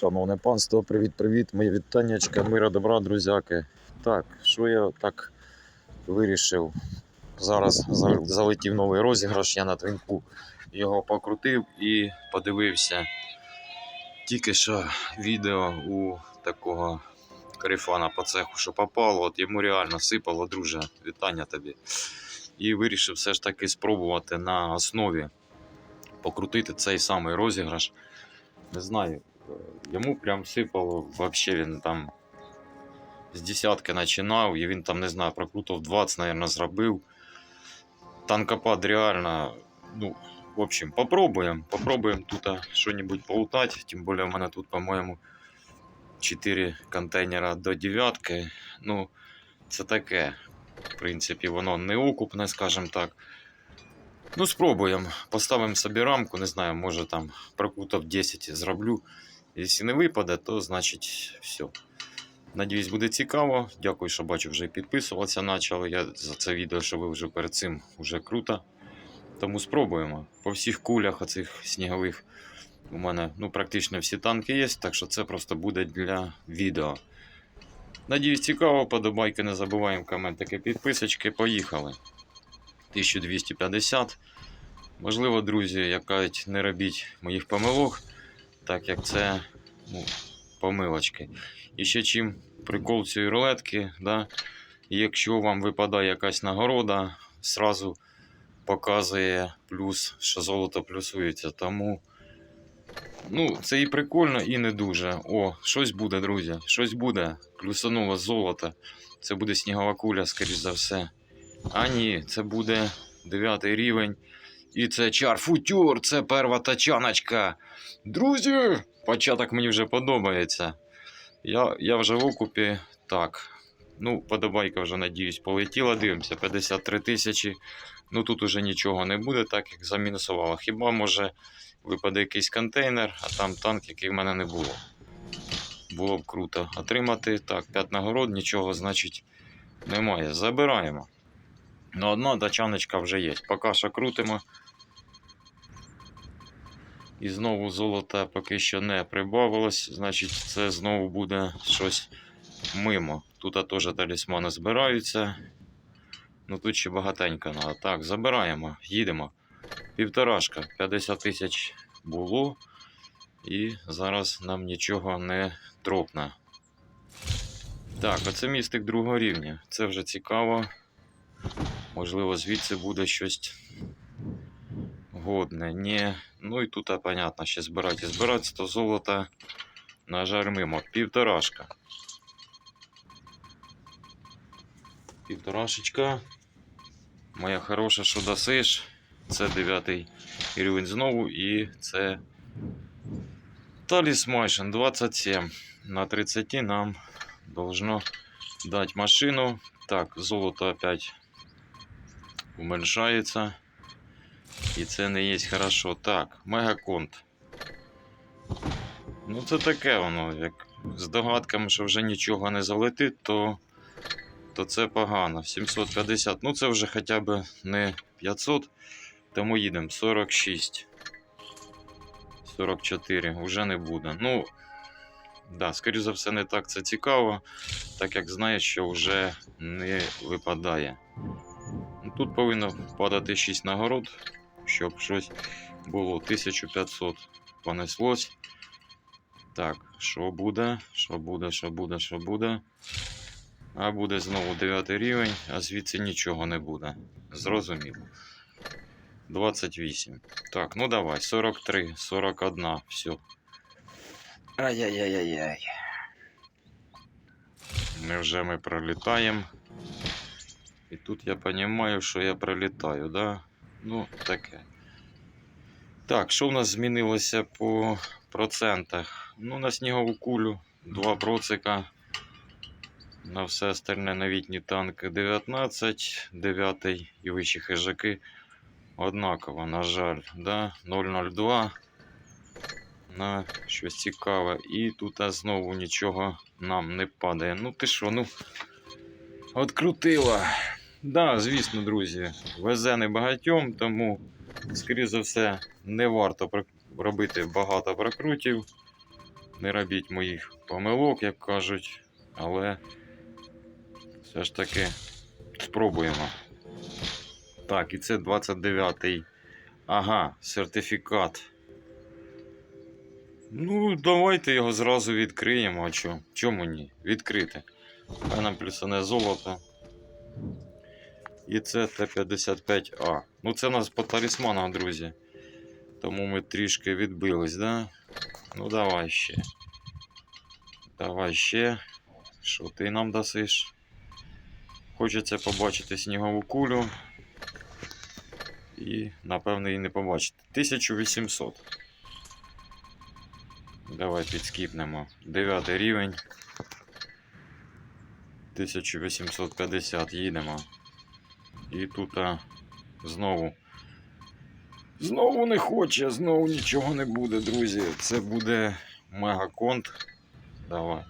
Шановне панство, привіт-привіт, мої вітаннячка, мира, добра, друзяки. Так, що я так вирішив? Зараз залетів новий розіграш, я на твінку його покрутив і подивився тільки що відео у такого карифана по цеху, що попало, от йому реально сипало, друже, вітання тобі. І вирішив все ж таки спробувати на основі покрутити цей самий розіграш. Не знаю, йому прям сипало, вообще він там з десятки починав, і він там, не знаю, прокрутив 20, наверное, зробив. Танкопад реально, ну, в общем, попробуємо. Попробуємо тут а, що-нибудь полутати. Тим більше в мене тут, по-моєму, 4 контейнера до дев'ятки. Ну, це таке. В принципі, воно не окупне, скажімо так. Ну, спробуємо. Поставимо собі рамку, не знаю, може там прокутав 10 зроблю. Якщо не випаде, то значить все. Надіюсь, буде цікаво. Дякую, що бачу, вже підписуватися почали. Я за це відео, що ви вже перед цим вже круто. Тому спробуємо. По всіх кулях оцих снігових у мене ну, практично всі танки є, так що це просто буде для відео. Надіюсь, цікаво, подобайки не забуваємо, коментики, підписочки. Поїхали. 1250. Можливо, друзі, як кажуть, не робіть моїх помилок, так як це ну, помилочки. І ще чим прикол цієї рулетки, да? якщо вам випадає якась нагорода, сразу показує плюс, що золото плюсується. Тому ну, це і прикольно, і не дуже. О, щось буде, друзі, щось буде. Плюсануло золото. Це буде снігова куля, скоріш за все. А ні, це буде 9 рівень. І це чар футюр, це перша тачаночка. Друзі, початок мені вже подобається. Я, я вже в окупі. Так. Ну, подобайка вже, надіюсь, полетіла. Дивимося, 53 тисячі. Ну тут уже нічого не буде, так як замінусувало. Хіба може випаде якийсь контейнер, а там танк, який в мене не було. Було б круто отримати. Так, 5 нагород, нічого, значить, немає. Забираємо. Ну, одна тачаночка вже є. Поки що крутимо. І знову золота поки що не прибавилось, значить, це знову буде щось мимо. Тут теж талісмани збираються. Ну тут ще багатенько надо. Так, забираємо, їдемо. Півторашка, 50 тисяч було. І зараз нам нічого не тропне. Так, оце містик другого рівня. Це вже цікаво. Можливо, звідси буде щось годне. Ні. Ну і тут, понятно, ще збирати збирати, то золото, на жаль, мимо. Півторашка. Півторашечка. Моя хороша, що досиш. Це 9 рівень знову і це Талісмайшн 27. На 30 нам должно дати машину. Так, золото опять уменьшається. І це не є хорошо. Так, мегаконт. Ну, це таке воно, як з догадками, що вже нічого не залетить, то, то це погано. 750. Ну, це вже хоча б не 500. Тому їдемо 46. 44. Уже не буде. Ну, да, скоріше за все, не так це цікаво, так як знаєш, що вже не випадає. Тут повинно падати 6 нагород, щоб щось було 1500 понеслось. Так, що буде? Що буде, що буде, що буде? А буде знову 9 рівень, а звідси нічого не буде. Зрозуміло. 28. Так, ну давай, 43, 41, все. Ай-яй-яй-яй-яй. Невже ми пролітаємо? І тут я розумію, що я пролітаю, да? Ну, таке. Так, що в нас змінилося по процентах? Ну, на снігову кулю 2 процика. На все остальне новітні танки 19, 9 і вищі хижаки однаково, на жаль, да? 002 на щось цікаве. І тут знову нічого нам не падає. Ну ти що, ну. Открутила. Да, звісно, друзі, везе не багатьом, тому, скоріше за все, не варто робити багато прокрутів. Не робіть моїх помилок, як кажуть, але все ж таки спробуємо. Так, і це 29-й. Ага, сертифікат. Ну, давайте його зразу відкриємо. А чо? Чому ні? Відкрити. Хай нам плюсане золото. І це Т-55А. Ну, це у нас по талісманах, друзі. Тому ми трішки відбились, да? Ну, давай ще. Давай ще. Що ти нам дасиш? Хочеться побачити снігову кулю. І, напевно, її не побачити. 1800. Давай підскіпнемо. Дев'ятий рівень. 1850 їдемо. І тут а, знову. Знову не хоче, знову нічого не буде, друзі. Це буде мегаконт. Давай.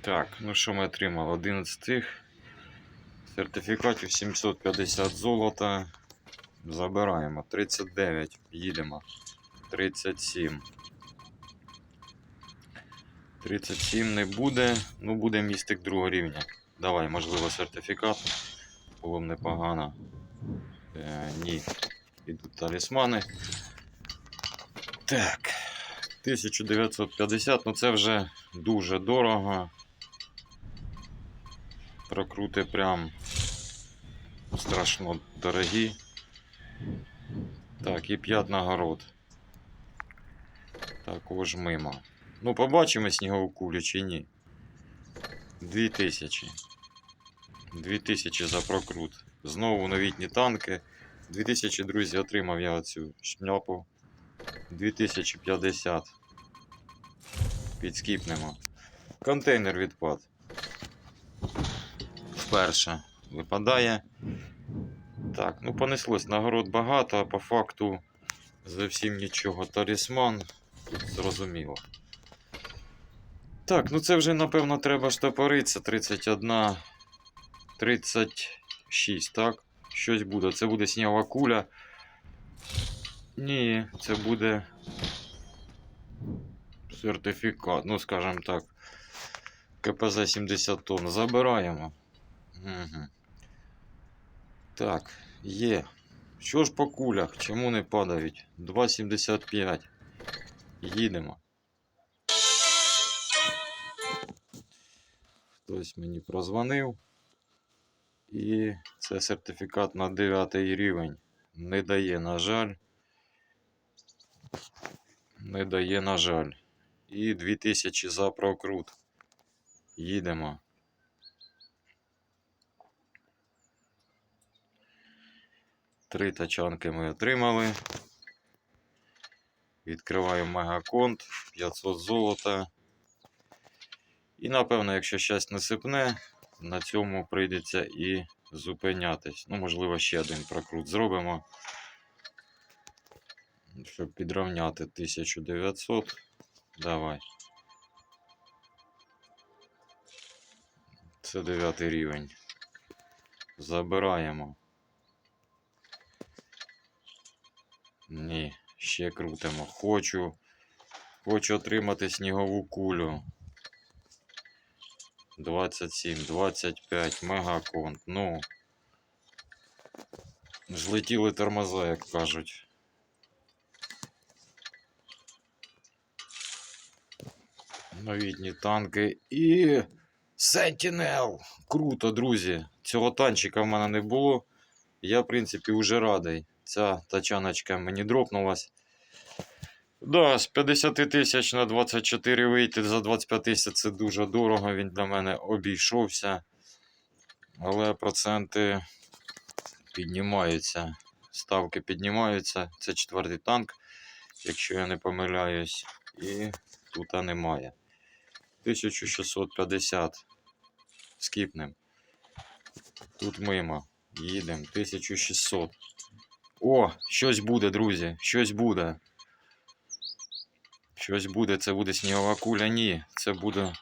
Так, ну що ми отримали? 11 тих. Сертифікатів 750 золота. Забираємо. 39. Їдемо. 37. 37 не буде. Ну, буде містик другого рівня. Давай, можливо, сертифікат. Було б непогано. Е, ні. Ідуть талісмани. Так. 1950, ну це вже дуже дорого. Прокрути прям страшно дорогі. Так, і 5 нагород. Також мимо. Ну, побачимо снігову кулю чи ні. 2000. 2000 за прокрут. Знову новітні танки. 2000, друзі, отримав я оцю шняпу. 2050. Підскіпнемо. Контейнер відпад. Вперше випадає. Так, ну понеслось нагород багато, а по факту зовсім нічого. Талісман. Зрозуміло. Так, ну це вже напевно треба штопоритися. 31. 36, так? Щось буде. Це буде снігова куля. Ні, це буде сертифікат. Ну, скажімо так. КПЗ 70 тонн. Забираємо. Угу. Так, є. Що ж по кулях? Чому не падають? 2,75. Їдемо. Хтось мені прозвонив. І це сертифікат на 9 рівень. Не дає, на жаль. Не дає, на жаль. І 2000 за прокрут. Їдемо. Три тачанки ми отримали. Відкриваємо мегаконт, 500 золота. І напевно, якщо щось не сипне, на цьому прийдеться і зупинятись. Ну, можливо, ще один прокрут зробимо. Щоб підрівняти 1900. Давай. Це 9 рівень. Забираємо. Ні, ще крутимо. Хочу. Хочу отримати снігову кулю. 27, 25, мегаконт. Ну. Злетіли тормоза, як кажуть. Новітні танки і. Sentinel! Круто, друзі. Цього танчика в мене не було. Я, в принципі, вже радий. Ця тачаночка мені дропнулась. Да, з 50 тисяч на 24 вийти за 25 тисяч це дуже дорого. Він для мене обійшовся. Але проценти піднімаються. Ставки піднімаються. Це четвертий танк, якщо я не помиляюсь. І тут немає. 1650. Скіпнем. Тут мимо. Їдемо. 1600. О, щось буде, друзі. Щось буде. Щось буде, це буде снігова куля. Ні, це буде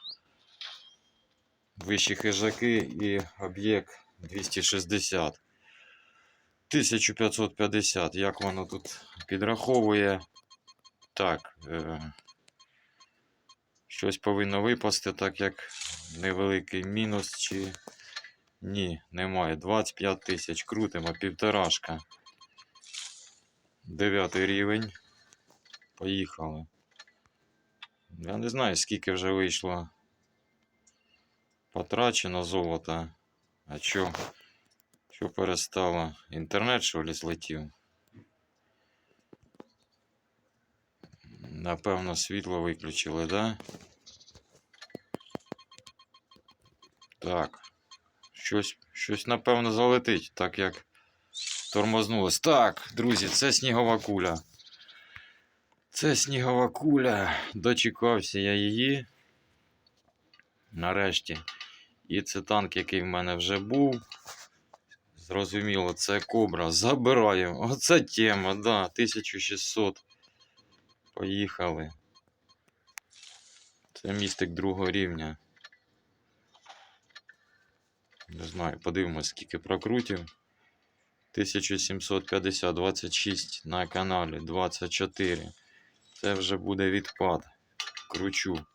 вищі хижаки і об'єкт 260. 1550. Як воно тут підраховує? Так. Е... Щось повинно випасти, так як невеликий мінус чи. Ні, немає. 25 тисяч. Крутимо, півторашка. Дев'ятий рівень. Поїхали. Я не знаю, скільки вже вийшло потрачено золота. А що? Що перестало? Інтернет, що ли, злетів? Напевно, світло виключили, да? Так. Щось, щось, напевно, залетить, так як тормознулось. Так, друзі, це снігова куля. Це снігова куля. Дочекався я її. Нарешті. І це танк, який в мене вже був. Зрозуміло, це кобра. Забираю. Оце тема, да. 1600. Поїхали. Це містик другого рівня. Не знаю, подивимось, скільки прокрутів. 1750, 26 на каналі, 24. Це вже буде відпад. Кручу.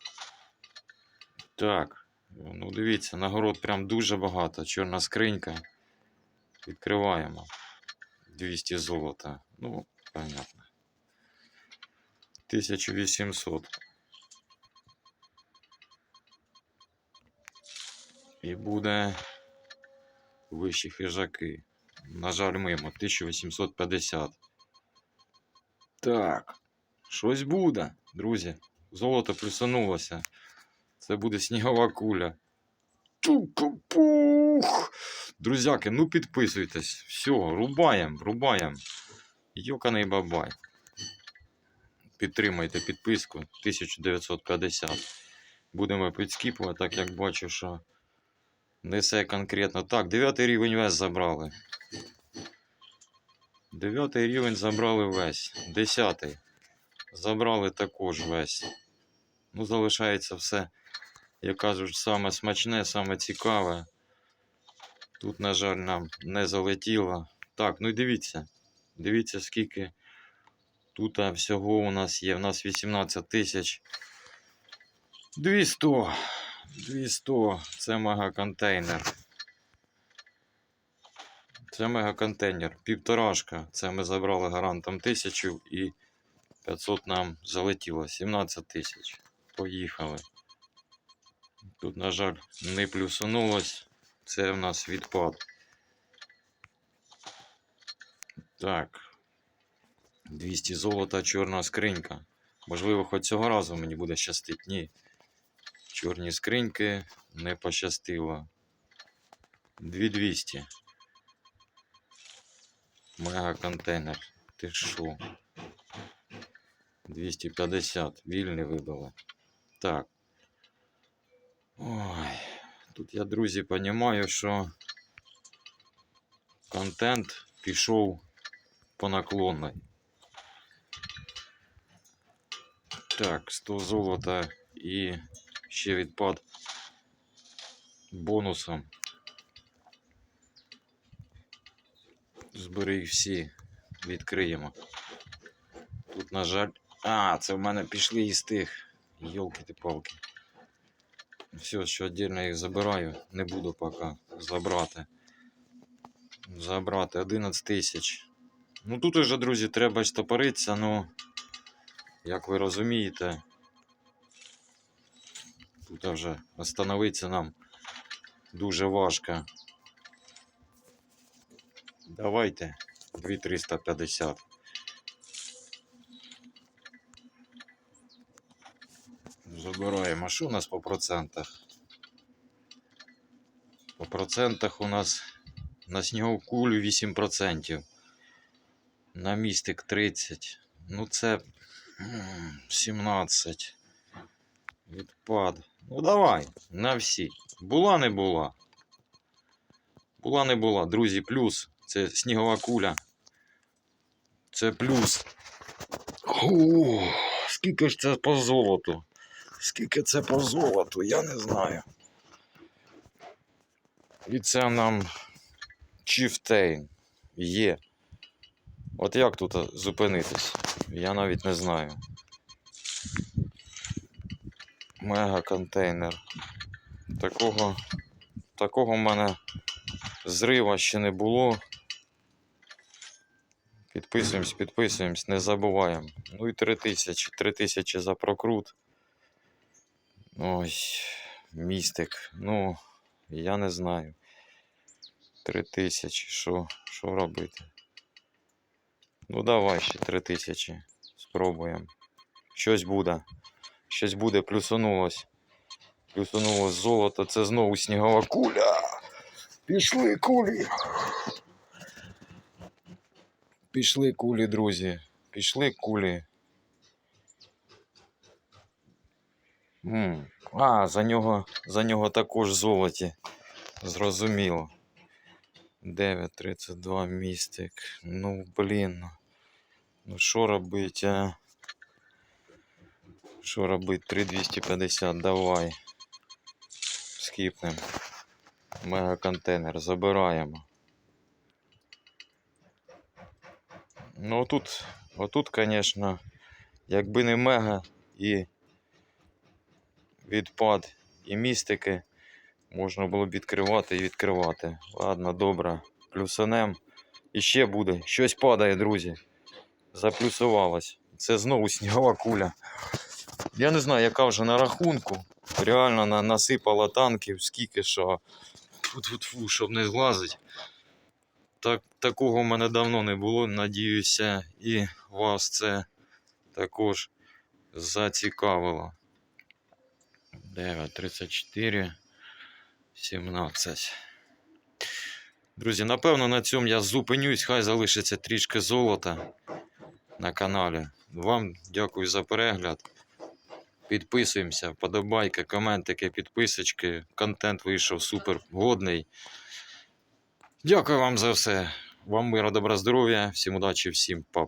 Так. Ну, дивіться, нагород прям дуже багато. Чорна скринька. Відкриваємо. 200 золота. Ну, понятно. 1800. І буде вищі хижаки. На жаль, мимо. 1850. Так. Щось буде, друзі. Золото плюсанулося. Це буде снігова куля. Тук-пух! Друзяки, ну підписуйтесь. Все, рубаємо, рубаємо. Йоканий бабай. Підтримайте підписку 1950. Будемо підскіпувати, так як бачу, що несе конкретно. Так, 9 рівень весь забрали. 9 рівень забрали весь. 10. Забрали також весь. Ну, залишається все, як кажуть, саме смачне, саме цікаве. Тут, на жаль, нам не залетіло. Так, ну і дивіться. Дивіться, скільки тут всього у нас є. У нас 18 тисяч. 200. 200. Це мегаконтейнер. Це мегаконтейнер. Півторашка. Це ми забрали гарантом тисячу і 500 нам залетіло. 17 тисяч. Поїхали. Тут, на жаль, не плюсанулось. Це в нас відпад. Так. 200 золота, чорна скринька. Можливо, хоч цього разу мені буде щастить. Ні. Чорні скриньки не пощастило. 2200. Мега контейнер. Ти що? 250. Вільний вибили. Так. Ой. Тут я, друзі, розумію, що контент пішов по наклонной. Так, 100 золота і ще відпад бонусом. Збери їх всі, відкриємо. Тут, на жаль. А, це в мене пішли із тих. Йолки ти палки. Все, що віддільно їх забираю, не буду поки забрати. Забрати 11 тисяч. Ну тут уже, друзі, треба стопоритися, ну, як ви розумієте, тут вже остановитися нам дуже важко. Давайте 2350. Забираємо. А що у нас по процентах? По процентах у нас на снігову кулю 8%. На містик 30. Ну це м, 17. Відпад. Ну давай, на всі. Була не була. Була не була. Друзі, плюс. Це снігова куля. Це плюс. Ху, скільки ж це по золоту? Скільки це по золоту, я не знаю. І це нам Чіфтейн є. От як тут зупинитись? Я навіть не знаю. Мега контейнер. Такого, такого в мене зрива ще не було. Підписуємось, підписуємось, не забуваємо. Ну і 3000, 3000 за прокрут. Ой, містик. Ну, я не знаю. 3000, що, що робити? Ну давай ще 3000. Спробуємо. Щось буде. Щось буде, плюсанулось. Плюсанулось золото, це знову снігова куля. Пішли кулі. Пішли кулі, друзі. Пішли кулі. А, за нього, за нього також золоті. Зрозуміло. 9.32 містик. Ну, блін. Ну що робить, а? Що робить? 3250, давай. Скіпнем. Мега контейнер, забираємо. Ну тут, отут, звісно, якби не мега і відпад і містики, можна було б відкривати і відкривати. Ладно, добре. Плюсанем. І ще буде. Щось падає, друзі. Заплюсувалось. Це знову снігова куля. Я не знаю, яка вже на рахунку. Реально на, насипала танків, скільки що. Фу-фу-фу, щоб не зглазить. Так, такого в мене давно не було. Надіюся, і вас це також зацікавило. 9, 34, 17. Друзі, напевно, на цьому я зупинюсь. Хай залишиться трішки золота на каналі. Вам дякую за перегляд. Підписуємося, подобайки, коментики, підписочки. Контент вийшов супер годний. Дякую вам за все. Вам мира, добра здоров'я, всім удачі, всім па